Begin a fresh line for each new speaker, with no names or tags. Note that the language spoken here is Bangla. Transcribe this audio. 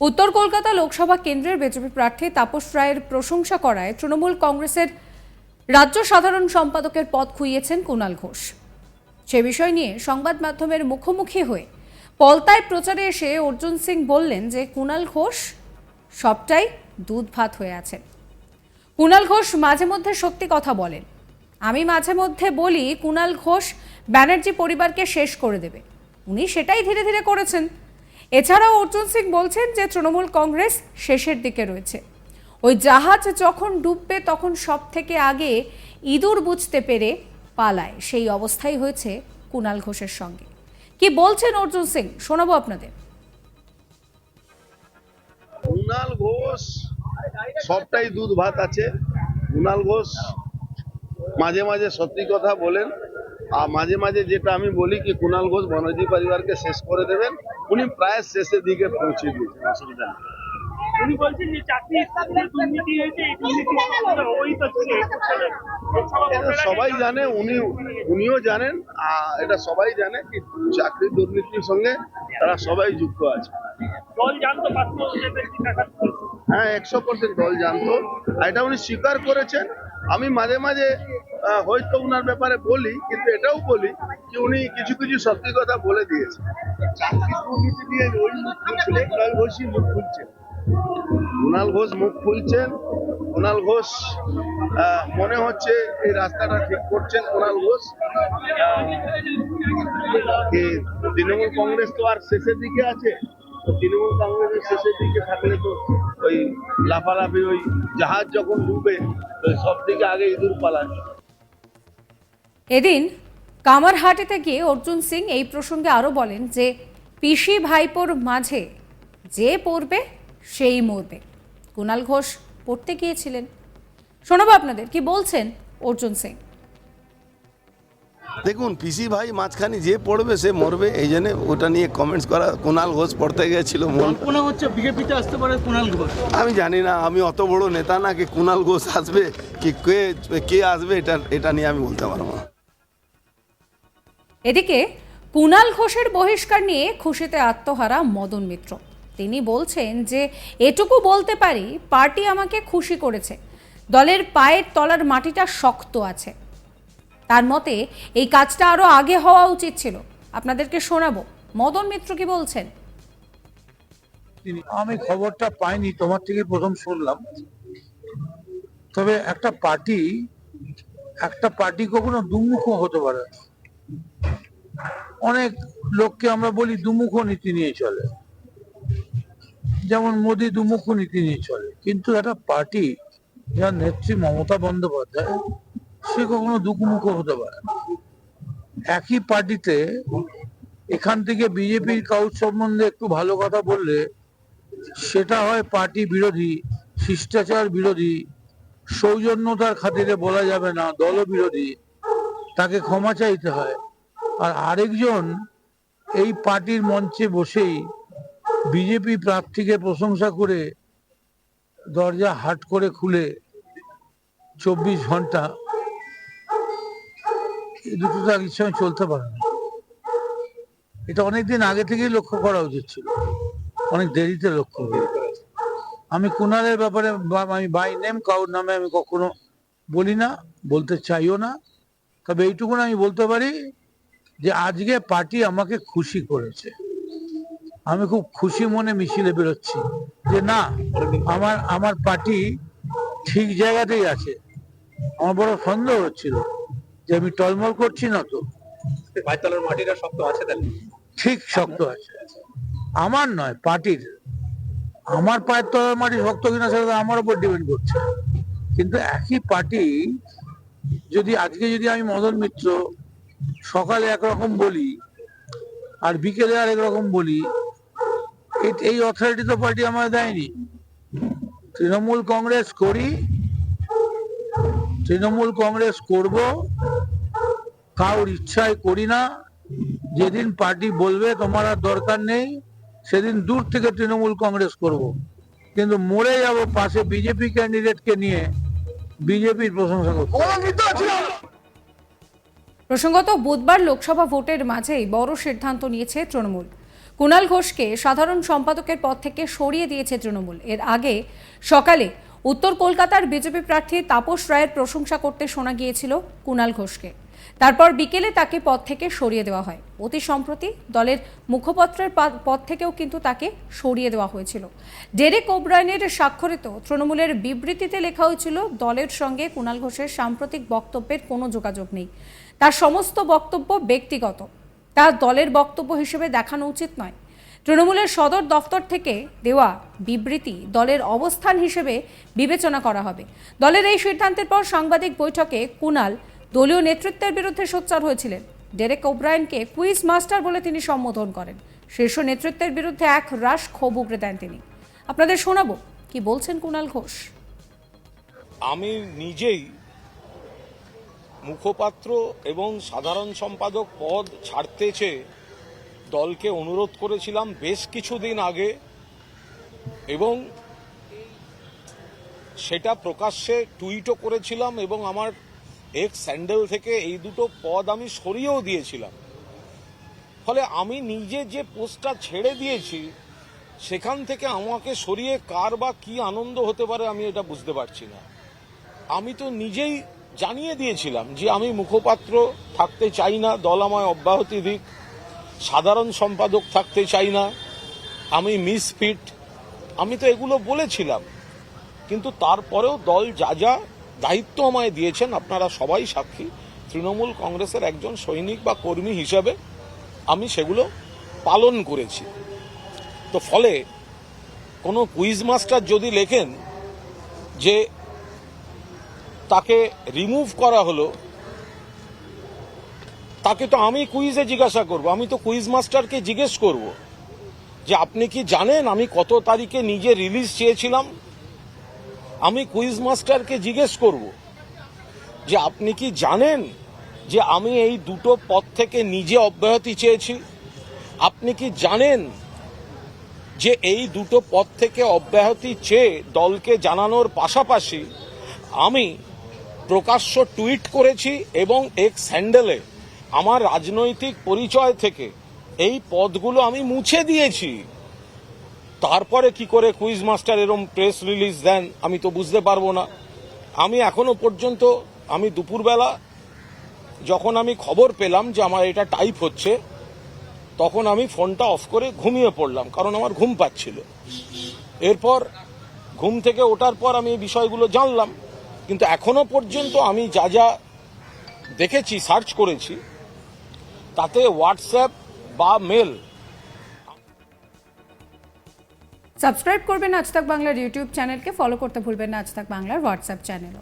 উত্তর কলকাতা লোকসভা কেন্দ্রের বিজেপি প্রার্থী তাপস রায়ের প্রশংসা করায় তৃণমূল কংগ্রেসের রাজ্য সাধারণ সম্পাদকের পদ খুইয়েছেন কুণাল ঘোষ। সে বিষয় নিয়ে সংবাদ মাধ্যমের মুখোমুখি হয়ে পলতায় প্রচারে এসে অর্জুন সিং বললেন যে কুণাল ঘোষ সবটাই দুধ ভাত হয়ে আছেন। কুণাল ঘোষ মাঝে মধ্যে সত্যি কথা বলেন। আমি মাঝে মধ্যে বলি, কুণাল ঘোষ ব্যানার্জি পরিবারকে শেষ করে দেবে। উনি সেটাই ধীরে ধীরে করেছেন। এছাড়াও অর্জুন সিং বলছেন যে তৃণমূল কংগ্রেস শেষের দিকে রয়েছে। ওই জাহাজ যখন ডুববে তখন সব থেকে আগে ইঁদুর বুঝতে পেরে পালায়। সেই অবস্থাই হয়েছে কুণাল ঘোষের সঙ্গে। কি বলছেন অর্জুন সিং? শোনাবো আপনাদের।
কুণাল ঘোষ, সবটাই দুধ ভাত আছে। কুণাল ঘোষ মাঝে মাঝে সত্যি কথা বলেন। আর মাঝে মাঝে যেটা আমি বলি কি কুণাল ঘোষ বনজি পরিবারকে শেষ করে দেবেন। উনি প্রায় শেষের দিকে পৌঁছে দিয়েছেন অসুবিধা নেই।
উনি বলছেন যে চাকরি দুর্নীতি হয়েছে এই দুর্নীতি অবহিত ছিল একুশ সালে লোকসভা
এটা
ভোটের আগে
সবাই জানে উনি উনিও জানেন এটা সবাই জানে কি চাকরি দুর্নীতির সঙ্গে তারা সবাই যুক্ত আছে।
দল জানতো।
হ্যাঁ একশো পার্সেন্ট দল জানতো। আর এটা উনি স্বীকার করেছেন। আমি মাঝে মাঝে হয়তো উনার ব্যাপারে বলি কিন্তু এটাও বলি যে উনি কিছু কিছু সত্যি কথা বলে দিয়েছেন। ওই মুখ খুলছেন ঘোষ মুখ খুলছেন। ঘোষ মনে হচ্ছে এই রাস্তাটা ঠিক করছেন কুণাল ঘোষ। তৃণমূল কংগ্রেস তো আর শেষের দিকে আছে। তৃণমূল কংগ্রেসের শেষের দিকে থাকলে তো ওই লাফালাফি, ওই জাহাজ যখন ডুবে, তো সব থেকে আগে ইঁদুর পালায়।
এদিন কামারহাটিতে গিয়ে অর্জুন সিং এই প্রসঙ্গে আরও বলেন যে পিসি ভাইপোর মাঝে যে পড়বে সেই মরবে। কুণাল ঘোষ পড়তে গিয়েছিলেন। শোনাবো আপনাদের কি বলছেন অর্জুন সিং।
দেখুন পিসি ভাই মাঝখানে যে পড়বে সে মরবে এই জন্য ওটা নিয়ে কমেন্টস করা কুণাল ঘোষ পড়তে গিয়েছিল মন।
কল্পনা হচ্ছে বিজেপিতে আসতে পারে কুণাল ঘোষ।
আমি জানি না আমি অত বড় নেতা না কি কুণাল ঘোষ আসবে কি কে কে আসবে এটা এটা নিয়ে আমি বলতে পারব না।
এদিকে কুণাল ঘোষের বহিষ্কার নিয়ে খুশিতে আত্মহারা মদন মিত্র। তিনি বলছেন যে, এটুকু বলতে পারি, পার্টি আমাকে খুশি করেছে। দলের পায়ের তলার মাটিটা শক্ত আছে। তার মতে, এই কাজটা আরও আগে হওয়া উচিত ছিল। আপনাদেরকে শোনাবো। মদন মিত্র কি বলছেন?
আমি খবরটা পাইনি, তোমার থেকে প্রথম শুনলাম। তবে একটা পার্টি একটা পার্টি কখনো দুমুখ হতে পারে। অনেক লোককে আমরা বলি দুমুখ নীতি নিয়ে চলে। যেমন মোদি দুমুখ নীতি নিয়ে চলে। কিন্তু একটা পার্টি, যার নেত্রী মমতা বন্দ্যোপাধ্যায়, সে কখনো দুমুখ হতে পারে একই পার্টিতে এখান থেকে বিজেপির কাউর সম্বন্ধে একটু ভালো কথা বললে, সেটা হয় পার্টি বিরোধী, শিষ্টাচার বিরোধী, সৌজন্যতার খাতিরে বলা যাবে না দল বিরোধী তাকে ক্ষমা চাইতে হয়। আর আরেকজন এই পার্টির মঞ্চে বসেই বিজেপি প্রার্থীকে প্রশংসা করে দরজা হাট করে খুলে চব্বিশ ঘণ্টা দুটো তো আগের সময় চলতে পারে না। এটা অনেকদিন আগে থেকেই লক্ষ্য করা উচিত ছিল। অনেক দেরিতে লক্ষ্য হয়েছে আমি কুনালের ব্যাপারে আমি বাই নেম কারোর নামে আমি কখনো বলি না, বলতে চাইও না। তবে এইটুকুন আমি বলতে পারি যে আজকে পার্টি আমাকে খুশি করেছে। আমি খুব খুশি মনে মিছিলে বেরোচ্ছি যে না আমার আমার পার্টি ঠিক জায়গাতেই আছে। আমার বড় সন্দেহ হচ্ছিল যে আমি টলমল করছি না তো।
পাঁচতলার মাটিটা শক্ত আছে তাহলে?
ঠিক শক্ত আছে। আমার নয় পার্টির। আমার পায়ের তলার মাটি শক্ত কিনা সেটা আমার উপর ডিপেন্ড করছে। কিন্তু একই পার্টি যদি আজকে যদি আমি মদন মিত্র সকালে একরকম বলি আর বিকেলে আর একরকম বলি। এই অথরিটি তো পার্টি আমায় দেয়নি। তৃণমূল কংগ্রেস করি, তৃণমূল কংগ্রেস করব, কারোর ইচ্ছায় করি না। যেদিন পার্টি বলবে তোমার আর দরকার নেই, সেদিন দূর থেকে তৃণমূল কংগ্রেস করব। কিন্তু মরে যাব পাশে বিজেপি ক্যান্ডিডেটকে নিয়ে, বিজেপির প্রশংসা করতে।
প্রসঙ্গত, বুধবার লোকসভা ভোটের মাঝেই বড় সিদ্ধান্ত নিয়েছে তৃণমূল। কুণাল ঘোষকে সাধারণ সম্পাদকের পদ থেকে সরিয়ে দিয়েছে তৃণমূল। এর আগে সকালে উত্তর কলকাতার বিজেপি প্রার্থী তাপস রায়ের প্রশংসা করতে শোনা গিয়েছিল কুণাল ঘোষকে। তারপর বিকেলে তাকে পদ থেকে সরিয়ে দেওয়া হয়। অতি সম্প্রতি দলের মুখপত্রের পদ থেকেও কিন্তু তাকে সরিয়ে দেওয়া হয়েছিল। ডেরেক ওব্রায়নের স্বাক্ষরিত তৃণমূলের বিবৃতিতে লেখা হয়েছিল, দলের সঙ্গে কুণাল ঘোষের সাম্প্রতিক বক্তব্যের কোনো যোগাযোগ নেই। তার সমস্ত বক্তব্য ব্যক্তিগত। তা দলের বক্তব্য হিসেবে দেখানো উচিত নয়। তৃণমূলের সদর দফতর থেকে দেওয়া বিবৃতি দলের অবস্থান হিসেবে বিবেচনা করা হবে। দলের এই সিদ্ধান্তের পর সাংবাদিক বৈঠকে কুনাল দলীয় নেতৃত্বের বিরুদ্ধে সোচ্চার হয়েছিলেন। ডেরেক ওব্রায়নকে কুইজ মাস্টার বলে তিনি সম্বোধন করেন। শীর্ষ নেতৃত্বের বিরুদ্ধে এক রাশ ক্ষোভ উগড়ে দেন তিনি। আপনাদের শোনাবো, কি বলছেন কুণাল ঘোষ?
আমি নিজেই মুখপাত্র এবং সাধারণ সম্পাদক পদ ছাড়তে চেয়ে দলকে অনুরোধ করেছিলাম বেশ কিছুদিন আগে এবং সেটা প্রকাশ্যে টুইটও করেছিলাম এবং আমার এক্স স্যান্ডেল থেকে এই দুটো পদ আমি সরিয়েও দিয়েছিলাম। ফলে আমি নিজে যে পোস্টটা ছেড়ে দিয়েছি, সেখান থেকে আমাকে সরিয়ে কার বা কি আনন্দ হতে পারে আমি এটা বুঝতে পারছি না। আমি তো নিজেই জানিয়ে দিয়েছিলাম যে আমি মুখপাত্র থাকতে চাই না, দল আমায় অব্যাহতি দিক, সাধারণ সম্পাদক থাকতে চাই না, আমি মিসফিট, আমি তো এগুলো বলেছিলাম। কিন্তু তারপরেও দল যা যা দায়িত্ব আমায় দিয়েছেন আপনারা সবাই সাক্ষী। তৃণমূল কংগ্রেসের একজন সৈনিক বা কর্মী হিসাবে আমি সেগুলো পালন করেছি। তো ফলে কোনো কুইজ মাস্টার যদি লেখেন যে তাকে রিমুভ করা হলো, তাকে তো আমি কুইজে জিজ্ঞাসা করব, আমি তো কুইজ মাস্টারকে জিজ্ঞেস করব যে আপনি কি জানেন আমি কত তারিখে নিজে রিলিজ চেয়েছিলাম? আমি কুইজ মাস্টারকে জিজ্ঞেস করব যে আপনি কি জানেন যে আমি এই দুটো পদ থেকে নিজে অব্যাহতি চেয়েছি? আপনি কি জানেন যে এই দুটো পদ থেকে অব্যাহতি চেয়ে দলকে জানানোর পাশাপাশি আমি প্রকাশ্য টুইট করেছি এবং এক্স হ্যান্ডেলে আমার রাজনৈতিক পরিচয় থেকে এই পদগুলো আমি মুছে দিয়েছি? তারপরে কি করে কুইজ মাস্টার এরম প্রেস রিলিজ দেন, আমি তো বুঝতে পারব না। আমি এখনও পর্যন্ত, আমি দুপুরবেলা যখন আমি খবর পেলাম যে আমার এটা টাইপ হচ্ছে, তখন আমি ফোনটা অফ করে ঘুমিয়ে পড়লাম, কারণ আমার ঘুম পাচ্ছিল। এরপর ঘুম থেকে ওঠার পর আমি এই বিষয়গুলো জানলাম, কিন্তু এখনও পর্যন্ত আমি যা যা দেখেছি সার্চ করেছি, তাতে হোয়াটসঅ্যাপ বা মেল
সাবস্ক্রাইব করবেন আজ তাক বাংলার ইউটিউব চ্যানেলকে, ফলো করতে ভুলবেন না আজ তাক বাংলার হোয়াটসঅ্যাপ চ্যানেল